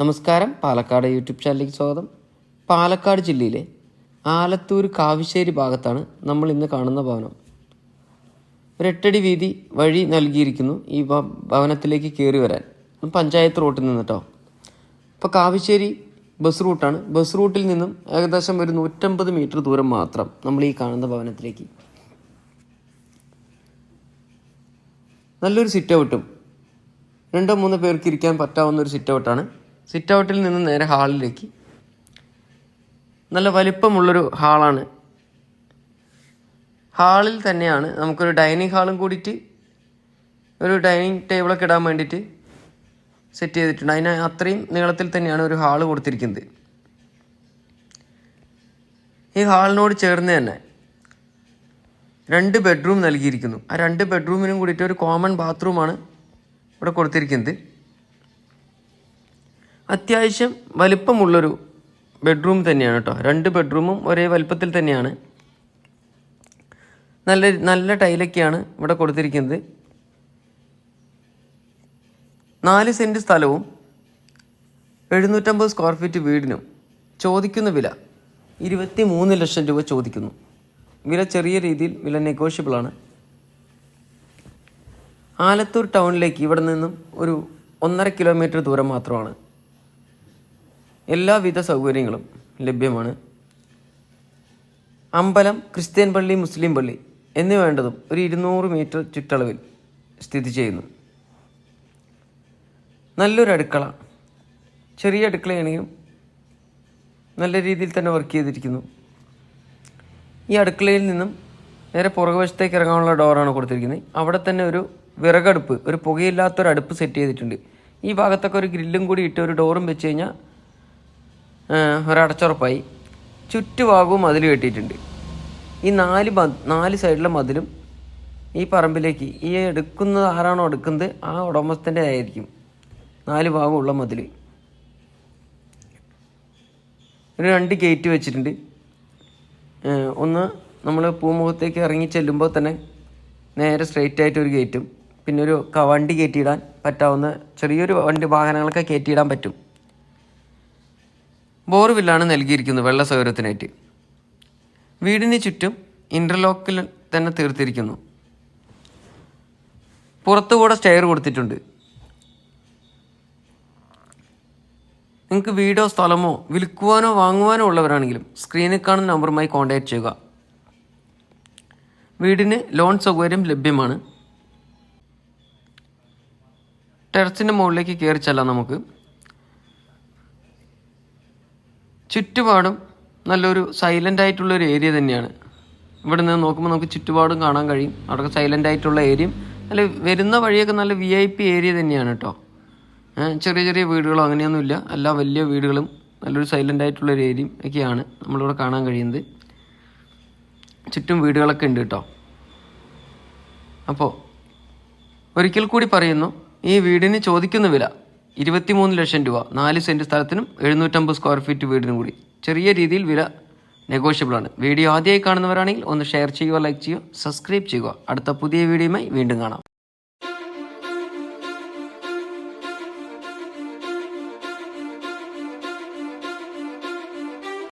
നമസ്കാരം. പാലക്കാട് യൂട്യൂബ് ചാനലിലേക്ക് സ്വാഗതം. പാലക്കാട് ജില്ലയിലെ ആലത്തൂർ കാവിശ്ശേരി ഭാഗത്താണ് നമ്മൾ ഇന്ന് കാണുന്ന ഭവനം. ഒരെട്ടടി വീതി വഴി നൽകിയിരിക്കുന്നു ഈ ഭവനത്തിലേക്ക് കയറി വരാൻ. പഞ്ചായത്ത് റോട്ടിൽ നിന്നിട്ടോ ഇപ്പോൾ കാവിശ്ശേരി ബസ് റൂട്ടാണ്. ബസ് റൂട്ടിൽ നിന്നും ഏകദേശം ഒരു നൂറ്റമ്പത് മീറ്റർ ദൂരം മാത്രം നമ്മൾ ഈ കാണുന്ന ഭവനത്തിലേക്ക്. നല്ലൊരു സിറ്റ് ഔട്ടും രണ്ടോ മൂന്നോ പേർക്ക് ഇരിക്കാൻ പറ്റാവുന്ന ഒരു സിറ്റ് ഔട്ടാണ് സിറ്റ് ഔട്ടിൽ നിന്ന് നേരെ ഹാളിലേക്ക് നല്ല വലിപ്പമുള്ളൊരു ഹാളാണ് ഹാളിൽ തന്നെയാണ് നമുക്കൊരു ഡൈനിങ് ഹാളും കൂടിയിട്ട് ഒരു ഡൈനിങ് ടേബിളൊക്കെ ഇടാൻ വേണ്ടിയിട്ട് സെറ്റ് ചെയ്തിട്ടുണ്ട്. അതിന് അത്രയും നീളത്തിൽ തന്നെയാണ് ഒരു ഹാൾ കൊടുത്തിരിക്കുന്നത്. ഈ ഹാളിനോട് ചേർന്ന് തന്നെ രണ്ട് ബെഡ്റൂം നൽകിയിരിക്കുന്നു. ആ രണ്ട് ബെഡ്റൂമിനും കൂടിയിട്ട് ഒരു കോമൺ ബാത്റൂമാണ് ഇവിടെ കൊടുത്തിരിക്കുന്നത്. അത്യാവശ്യം വലിപ്പമുള്ളൊരു ബെഡ്റൂം തന്നെയാണ് കേട്ടോ രണ്ട് ബെഡ്റൂമും ഒരേ വലിപ്പത്തിൽ തന്നെയാണ്. നല്ല നല്ല ടൈലൊക്കെയാണ് ഇവിടെ കൊടുത്തിരിക്കുന്നത്. നാല് സെന്റ് സ്ഥലവും എഴുന്നൂറ്റമ്പത് സ്ക്വയർ ഫീറ്റ് വീടിനും ചോദിക്കുന്ന വില ഇരുപത്തി മൂന്ന് ലക്ഷം രൂപ ചോദിക്കുന്നു. വില ചെറിയ രീതിയിൽ വില നെഗോഷ്യബിളാണ്. ആലത്തൂർ ടൗണിലേക്ക് ഇവിടെ നിന്നും ഒരു ഒന്നര കിലോമീറ്റർ ദൂരം മാത്രമാണ്. എല്ലാവിധ സൗകര്യങ്ങളും ലഭ്യമാണ്. അമ്പലം ക്രിസ്ത്യൻ പള്ളി മുസ്ലിം പള്ളി എന്നിവ വേണ്ടതും ഒരു ഇരുന്നൂറ് മീറ്റർ ചുറ്റളവിൽ സ്ഥിതി ചെയ്യുന്നു. നല്ലൊരു അടുക്കള. ചെറിയ അടുക്കളയാണെങ്കിലും നല്ല രീതിയിൽ തന്നെ വർക്ക് ചെയ്തിരിക്കുന്നു. ഈ അടുക്കളയിൽ നിന്നും നേരെ പുറകുവശത്തേക്ക് ഇറങ്ങാനുള്ള ഡോറാണ് കൊടുത്തിരിക്കുന്നത്. അവിടെ തന്നെ ഒരു വിറകടുപ്പ് ഒരു പുകയില്ലാത്തൊരു അടുപ്പ് സെറ്റ് ചെയ്തിട്ടുണ്ട്. ഈ ഭാഗത്തൊക്കെ ഒരു ഗ്രില്ലും കൂടി ഇട്ട് ഒരു ഡോറും വെച്ച് കഴിഞ്ഞാൽ ഒരടച്ചുറപ്പായി. ചുറ്റുഭാഗവും മതിൽ കെട്ടിയിട്ടുണ്ട്. ഈ നാല് നാല് സൈഡിലെ മതിലും ഈ പറമ്പിലേക്ക് ഈ എടുക്കുന്നത് ആരാണോ എടുക്കുന്നത് ആ ഉടമസ്ഥന്റെ ആയിരിക്കും. നാല് ഭാഗമുള്ള മതിൽ ഒരു രണ്ട് ഗേറ്റ് വെച്ചിട്ടുണ്ട്. ഒന്ന് നമ്മൾ പൂമുഖത്തേക്ക് ഇറങ്ങി ചെല്ലുമ്പോൾ തന്നെ നേരെ സ്ട്രെയിറ്റ് ആയിട്ട് ഒരു ഗേറ്റും പിന്നെ ഒരു വണ്ടി കയറ്റിയിടാൻ പറ്റാവുന്ന ചെറിയൊരു വണ്ടി വാഹനങ്ങളൊക്കെ കയറ്റിയിടാൻ പറ്റും. ബോർവില്ലാണ് നൽകിയിരിക്കുന്നത് വെള്ള സൗകര്യത്തിനായിട്ട് വീടിന് ചുറ്റും ഇന്റർലോക്കിൽ തന്നെ തീർത്തിരിക്കുന്നു. പുറത്തുകൂടെ സ്റ്റെയർ കൊടുത്തിട്ടുണ്ട്. നിങ്ങൾക്ക് വീടോ സ്ഥലമോ വിൽക്കുവാനോ വാങ്ങുവാനോ ഉള്ളവരാണെങ്കിലും സ്ക്രീനിൽ കാണുന്ന നമ്പറുമായി കോൺടാക്റ്റ് ചെയ്യുക. വീടിന് ലോൺ സൗകര്യം ലഭ്യമാണ്. ടെറസിന്റെ മുകളിലേക്ക് കയറി ചെല്ലാം നമുക്ക്. ചുറ്റുപാടും നല്ലൊരു സൈലന്റ് ആയിട്ടുള്ള ഒരു ഏരിയ തന്നെയാണ്. ഇവിടെ നിന്ന് നോക്കുമ്പോൾ നമുക്ക് ചുറ്റുപാടും കാണാൻ കഴിയും. അവിടെ സൈലന്റ് ആയിട്ടുള്ള ഏരിയയും നല്ല വരുന്ന വഴിയൊക്കെ നല്ല വി ഐ പി ഏരിയ തന്നെയാണ് കേട്ടോ ചെറിയ ചെറിയ വീടുകളോ അങ്ങനെയൊന്നുമില്ല. എല്ലാ വലിയ വീടുകളും നല്ലൊരു സൈലന്റ് ആയിട്ടുള്ള ഒരു ഏരിയയും ഒക്കെയാണ് നമ്മളിവിടെ കാണാൻ കഴിയുന്നത്. ചുറ്റും വീടുകളൊക്കെ ഉണ്ട് കേട്ടോ അപ്പോൾ ഒരിക്കൽ കൂടി പറയുന്നു ഈ വീടിന് ചോദിക്കുന്ന വില ഇരുപത്തിമൂന്ന് ലക്ഷം രൂപ. നാല് സെന്റ് സ്ഥലത്തിനും എഴുന്നൂറ്റമ്പത് സ്ക്വയർ ഫീറ്റ് വീടിനും കൂടി. ചെറിയ രീതിയിൽ വില നെഗോഷ്യബിൾ ആണ്. വീഡിയോ ആദ്യമായി കാണുന്നവരാണെങ്കിൽ ഒന്ന് ഷെയർ ചെയ്യുക ലൈക്ക് ചെയ്യുക സബ്സ്ക്രൈബ് ചെയ്യുക. അടുത്ത പുതിയ വീഡിയോയുമായി വീണ്ടും കാണാം.